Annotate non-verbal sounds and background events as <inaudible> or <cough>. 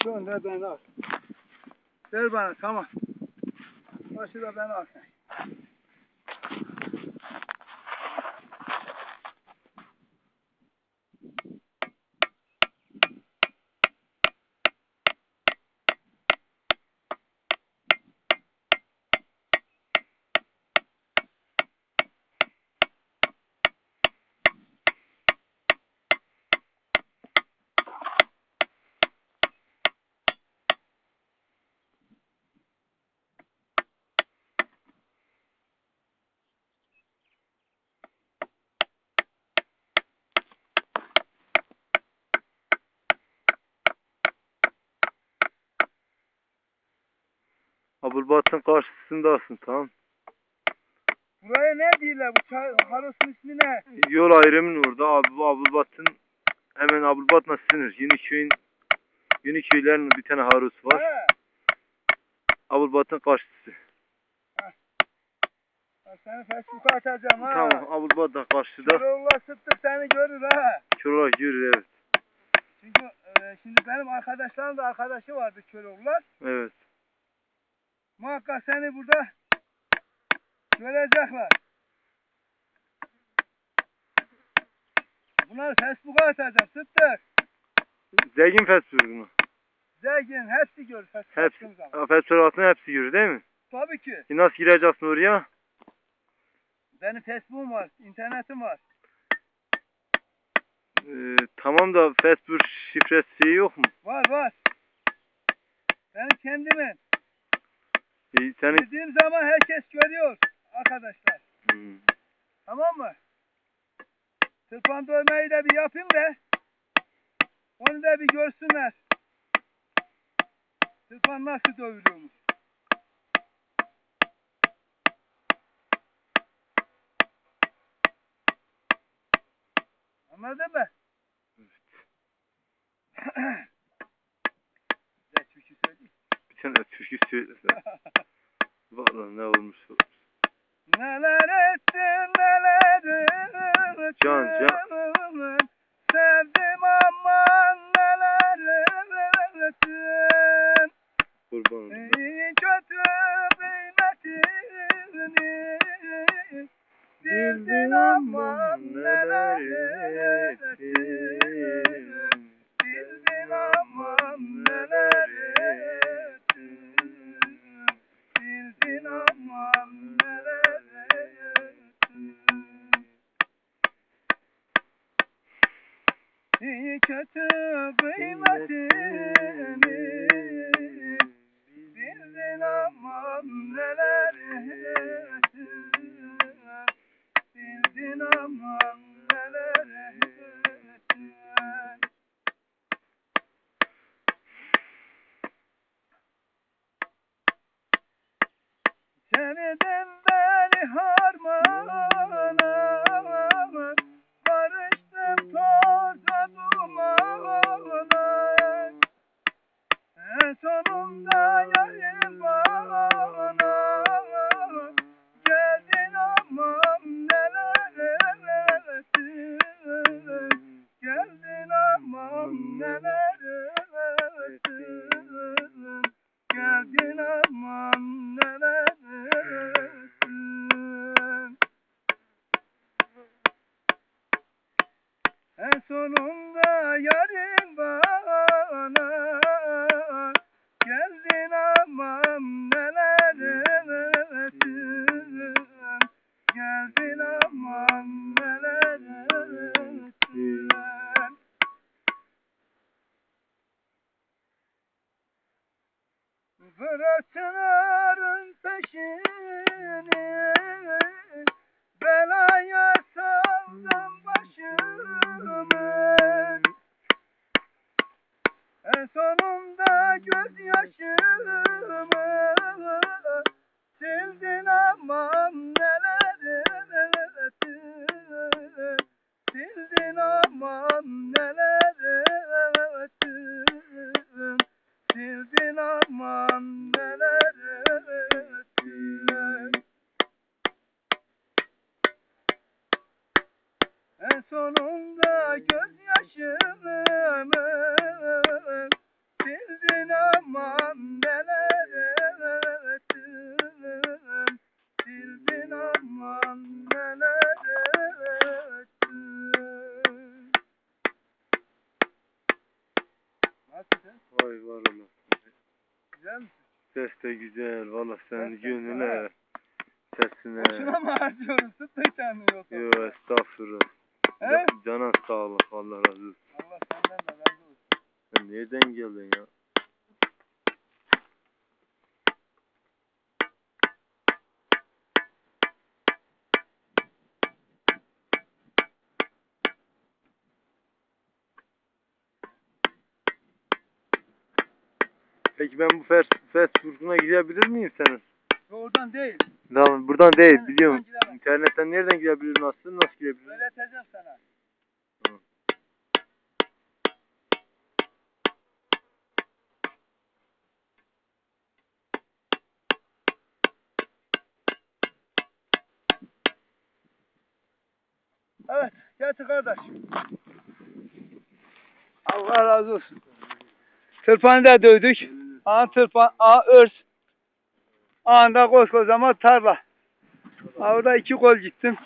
Gönder beni al. Ver bana tamam. Başı da beni al sen. Abulbat'ın karşısındasın tamam. Buraya ne diyorlar? Bu harosun ismi ne? Yol ayrımın orada Abul Abulbat'ın hemen Abulbat'la sınır. Yeni köyün Yeni köylerin bir tane harus var. He. Abulbat'ın karşısı. Ben Seni Facebook'a atacağım ha. Tamam Abulbat'ın karşıda. Çoruğla sıktık seni görür ha. Çorak yürür evet. Çünkü e, şimdi benim arkadaşlarım da arkadaşı vardı Köroğlular. Evet. Muhakkak seni burada görecekler. Bunları Facebook'a atacağım. Sıttık. Zengin Fesbürg'ünü. Zengin hepsi görür Facebook'a Hepsi. Fesbürg'ün hepsi yürür değil mi? Tabii ki. E nasıl gireceksin oraya? Benim Facebook'um var. internetim var. Ee, tamam da Facebook şifresi yok mu? Var var. Benim kendimin. Ee, senin... Dediğim zaman herkes görüyor arkadaşlar. Hmm. Tamam mı? Tırpan dövmeyi de bir yapayım da onu da bir görsünler. Tırpan nasıl dövülüyormuş. Anladın mı? Türkü <clears throat> Bir tane türkü söylesen. <laughs> Vallahi ne olmuş olur. Neler ettin neler ettin Can, can. كتبينتي bırakın Nasıl ses? Vay var Allah. Güzel mi? Ses de güzel. Valla senin gönlüne. Sesine. Boşuna mı harcıyorsun? Sıktın kendini yoksa. Yo estağfurullah. He? Ca- Canan sağlık. Allah razı olsun. Allah senden de razı olsun. Sen nereden geldin ya? Peki ben bu fast, fast food'una gidebilir miyim senin? Oradan değil. Tamam buradan değil Ben- biliyorum. İnternetten nereden gidebilirim nasıl? Nasıl gidebilirim? Öğreteceğim sana. Hı. Evet. Getir kardeş. Allah razı olsun. Tırpanı da dövdük. Aha tırpan, aha örs. Anda koskocaman tarla. Orada iki kol gittim.